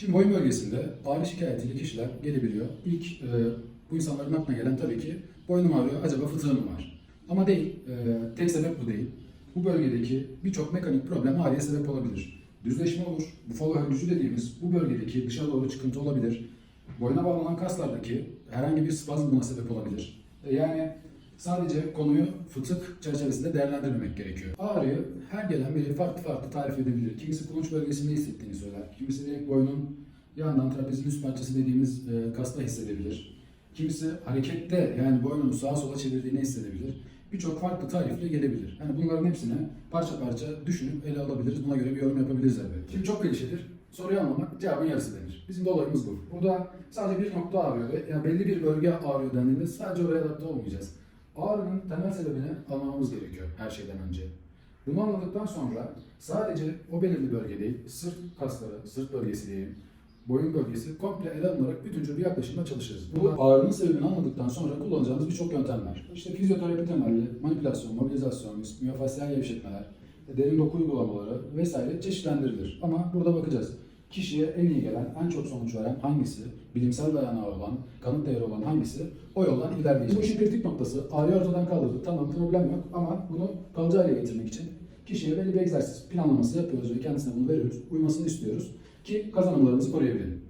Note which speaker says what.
Speaker 1: Şimdi boyun bölgesinde ağrı şikayetiyle kişiler gelebiliyor. İlk e, bu insanların aklına gelen tabii ki boynum ağrıyor, acaba fıtığı mı var? Ama değil, e, tek sebep bu değil. Bu bölgedeki birçok mekanik problem ağrıya sebep olabilir. Düzleşme olur, bufalo hörgücü dediğimiz bu bölgedeki dışa doğru çıkıntı olabilir. Boyuna bağlanan kaslardaki herhangi bir spazm buna sebep olabilir. E, Yani sadece konuyu fıtık çerçevesinde değerlendirmemek gerekiyor. Ağrıyı her gelen biri farklı farklı tarif edebilir. Kimisi kulunç bölgesinde hissettiğini söyler. Kimisi direkt boynun yandan trapezin üst parçası dediğimiz e, kasta hissedebilir. Kimisi harekette yani boynunu sağa sola çevirdiğini hissedebilir. Birçok farklı tarifle gelebilir. Yani bunların hepsini parça parça düşünüp ele alabiliriz. Buna göre bir yorum yapabiliriz elbette. Şimdi çok klişedir. Soruyu anlamak cevabın yarısı denir. Bizim de olayımız bu. Burada sadece bir nokta ağrıyor yani belli bir bölge ağrıyor dendiğinde sadece oraya adapte olmayacağız. Ağrının temel sebebini anlamamız gerekiyor her şeyden önce. Bunu anladıktan sonra sadece o belirli bölge değil, sırt kasları, sırt bölgesi diyeyim, boyun bölgesi komple ele alınarak bütüncül bir yaklaşımla çalışırız. Bu ağrının sebebini anladıktan sonra kullanacağımız birçok yöntem var. İşte fizyoterapi temelli manipülasyon, mobilizasyon, miyofasyal gevşetmeler, derin doku uygulamaları vesaire çeşitlendirilir. Ama burada bakacağız. Kişiye en iyi gelen, en çok sonuç veren hangisi, bilimsel dayanağı olan, kanıt değeri olan hangisi o yoldan ilerleyeceğiz. Bu işin kritik noktası ağrıyı ortadan kaldırdık. Tamam problem yok ama bunu kalıcı hale getirmek için kişiye belli bir egzersiz planlaması yapıyoruz ve kendisine bunu veriyoruz. Uymasını istiyoruz ki kazanımlarımızı koruyabilirim.